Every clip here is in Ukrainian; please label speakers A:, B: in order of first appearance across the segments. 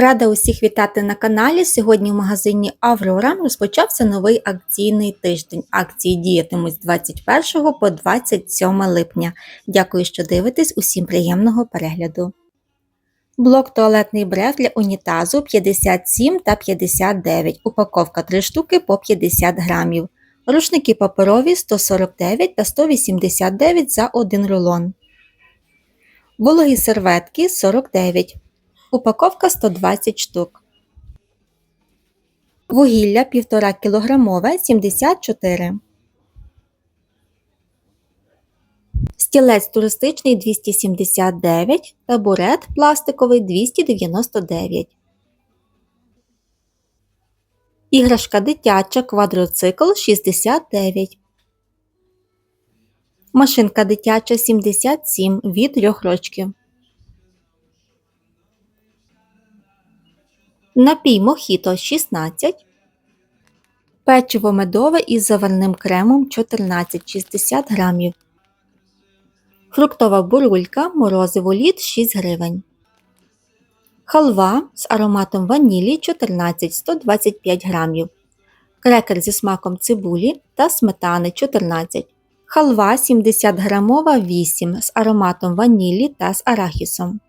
A: Рада усіх вітати на каналі. Сьогодні в магазині Аврора розпочався новий акційний тиждень. Акції діятимуть з 21 по 27 липня. Дякую, що дивитесь. Усім приємного перегляду. Блок туалетний брев для унітазу 57 та 59. Упаковка 3 штуки по 50 грамів. Рушники паперові 149 та 189 за 1 рулон. Вологі серветки 49. Упаковка 120 штук. Вугілля 1,5 кг 74. Стілець туристичний 279. Табурет пластиковий 299. Іграшка дитяча квадроцикл 69. Машинка дитяча 77 від 3 рочків. Напій мохіто 16. Печиво медове із заварним кремом 14,60 грамів. Фруктова бурулька морозиво лід 6 гривень. Халва з ароматом ванілі 14-125 грамів. Крекер зі смаком цибулі та сметани 14 Халва 70 грамова 8 з ароматом ванілі та з арахісом.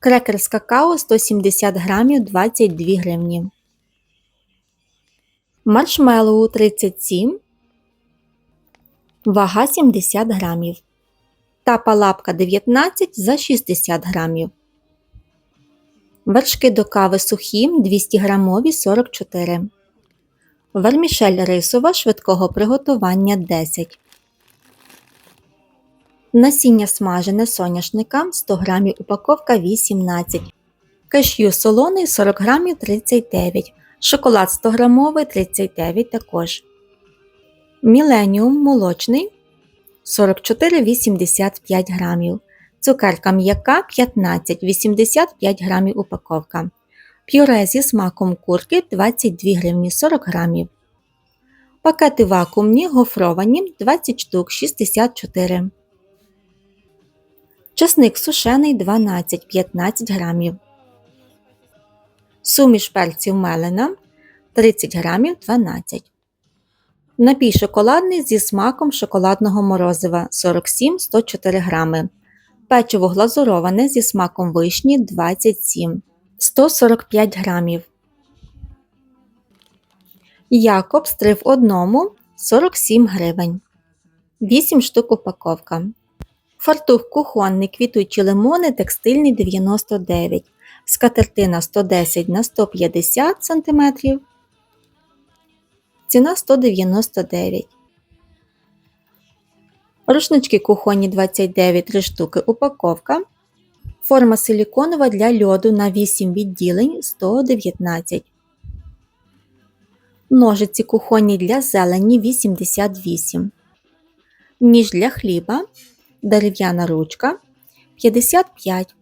A: Крекер з какао 170 грамів 22 гривні. Маршмеллоу 37. Вага 70 грамів. Та палапка 19 за 60 грамів. Вершки до кави сухі 200 грамові 44. Вермішель рисова швидкого приготування 10. Насіння смажене соняшника 100 г упаковка 18. Каш'ю солоний 40 г 39 Шоколад 100 г 39 також. Міленіум молочний 44,85 грамів. Цукерка м'яка 15,85 грамів упаковка. Пюре зі смаком курки 22 гривні 40 грамів. Пакети вакуумні гофровані 20 штук 64 Часник сушений 12-15 грамів. Суміш перців мелена 30 грамів 12 Напій шоколадний зі смаком шоколадного морозива 47-104 грами. Печиво глазуроване зі смаком вишні 27 145 грамів. Якобс 3 в одному 47 гривень. 8 штук упаковка. Фартух кухонний квітучі лимони текстильний 99 Скатертина 110 на 150 см. Ціна 199 Рушнички кухонні 29 3 штуки упаковка. Форма силіконова для льоду на 8 відділень 119 Ножиці кухонні для зелені 88 Ніж для хліба дерев'яна ручка 55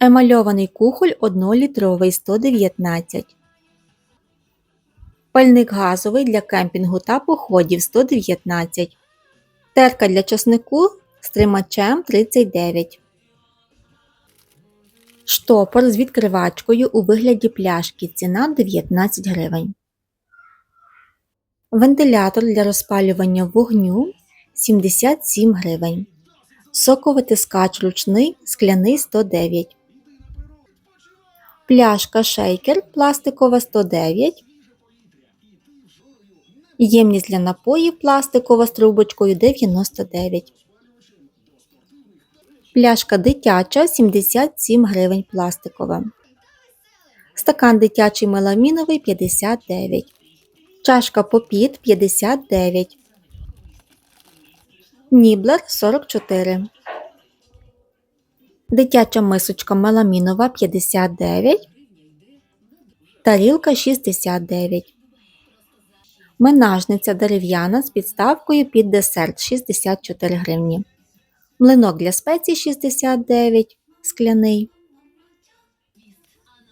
A: Емальований кухоль 1-літровий 119 Пальник газовий для кемпінгу та походів 119 Терка для часнику з тримачем 39 Штопор з відкривачкою у вигляді пляшки. Ціна 19 гривень. Вентилятор для розпалювання вогню 77 гривень. Соковитискач ручний скляний 109. Пляшка шейкер пластикова 109. Ємність для напоїв пластикова з трубочкою 99. Пляшка дитяча 77 гривень пластикова. Стакан дитячий меламіновий 59. Чашка попіт 59. Ніблер 44. Дитяча мисочка меламінова 59. Тарілка 69. Менажниця дерев'яна з підставкою під десерт 64 гривні. Млинок для спецій 69 скляний.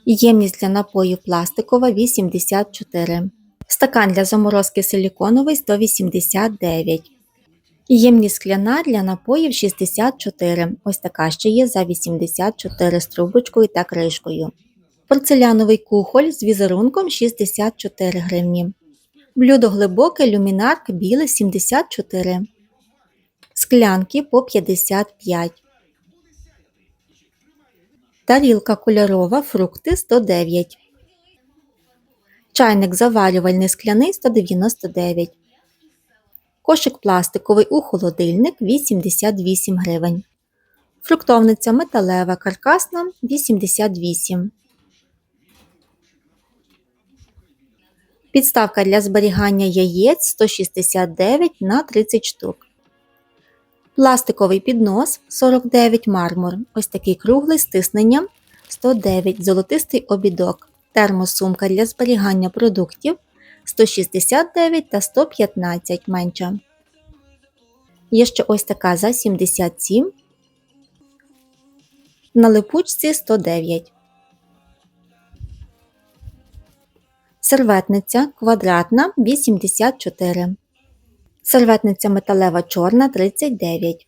A: Ємність для напоїв пластикова 84. Стакан для заморозки силіконовий 189. Ємність скляна для напоїв 64. Ось така ще є за 84 з трубочкою та кришкою. Порцеляновий кухоль з візерунком 64 гривні. Блюдо глибоке люмінарк біле 74. Склянки по 55. Тарілка кольорова фрукти 109. Чайник заварювальний скляний 199. Кошик пластиковий у холодильник 88 гривень. Фруктовниця металева каркасна 88. Підставка для зберігання яєць 169 на 30 штук. Пластиковий піднос 49 мармур. Ось такий круглий з тисненням 109 золотистий обідок. Термосумка для зберігання продуктів 169 та 115 менша. Є ще ось така за 77. На липучці 109. Серветниця квадратна 84. Серветниця металева чорна 39.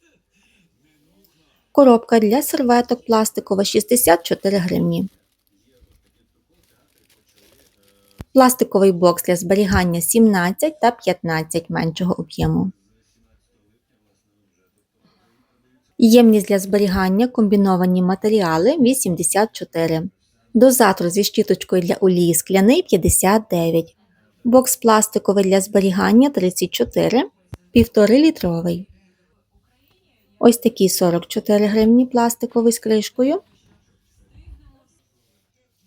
A: Коробка для серветок пластикова 64 гривні. Пластиковий бокс для зберігання 17 та 15 меншого об'єму. Ємність для зберігання комбіновані матеріали 84. Дозатор зі щіточкою для олії скляний 59. Бокс пластиковий для зберігання 34. 1,5 літровий. Ось такий 44 гривні пластиковий з кришкою.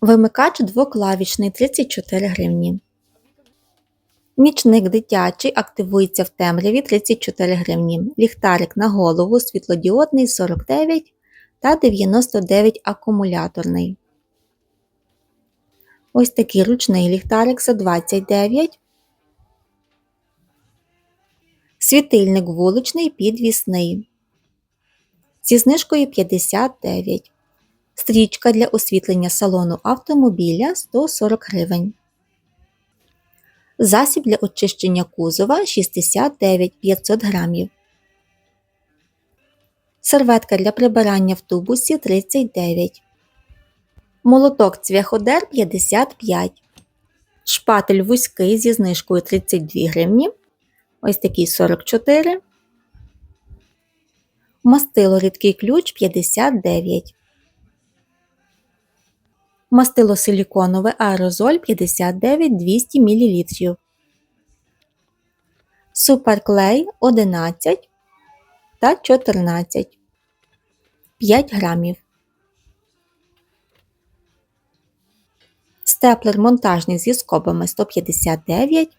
A: Вимикач двоклавішний 34 гривні. Нічник дитячий активується в темряві 34 гривні. Ліхтарик на голову світлодіодний 49 та 99 акумуляторний. Ось такий ручний ліхтарик за 29. Світильник вуличний підвісний. Зі знижкою 59. Стрічка для освітлення салону автомобіля 140 гривень. Засіб для очищення кузова 69 500 грамів. Серветка для прибирання в тубусі 39. Молоток цвяходер 55. Шпатель вузький зі знижкою 32 гривні. Ось такий 44. Мастило рідкий ключ 59. Мастило силіконове аерозоль 59 200 мл. Суперклей 11 та 14 5 грамів. Степлер монтажний зі скобами 159.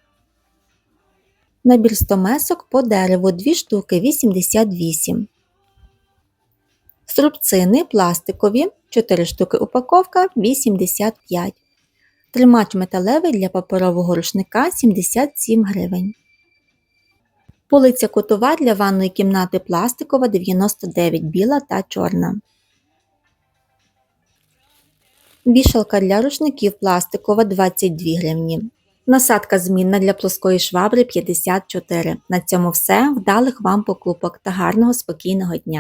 A: Набір стомесок по дереву 2 штуки 88. Струбцини пластикові 4 штуки упаковка 85. Тримач металевий для паперового рушника 77 гривень. Полиця кутова для ванної кімнати пластикова 99 біла та чорна. Вішалка для рушників пластикова 22 гривні. Насадка змінна для плоскої швабри 54. На цьому все. Вдалих вам покупок та гарного спокійного дня!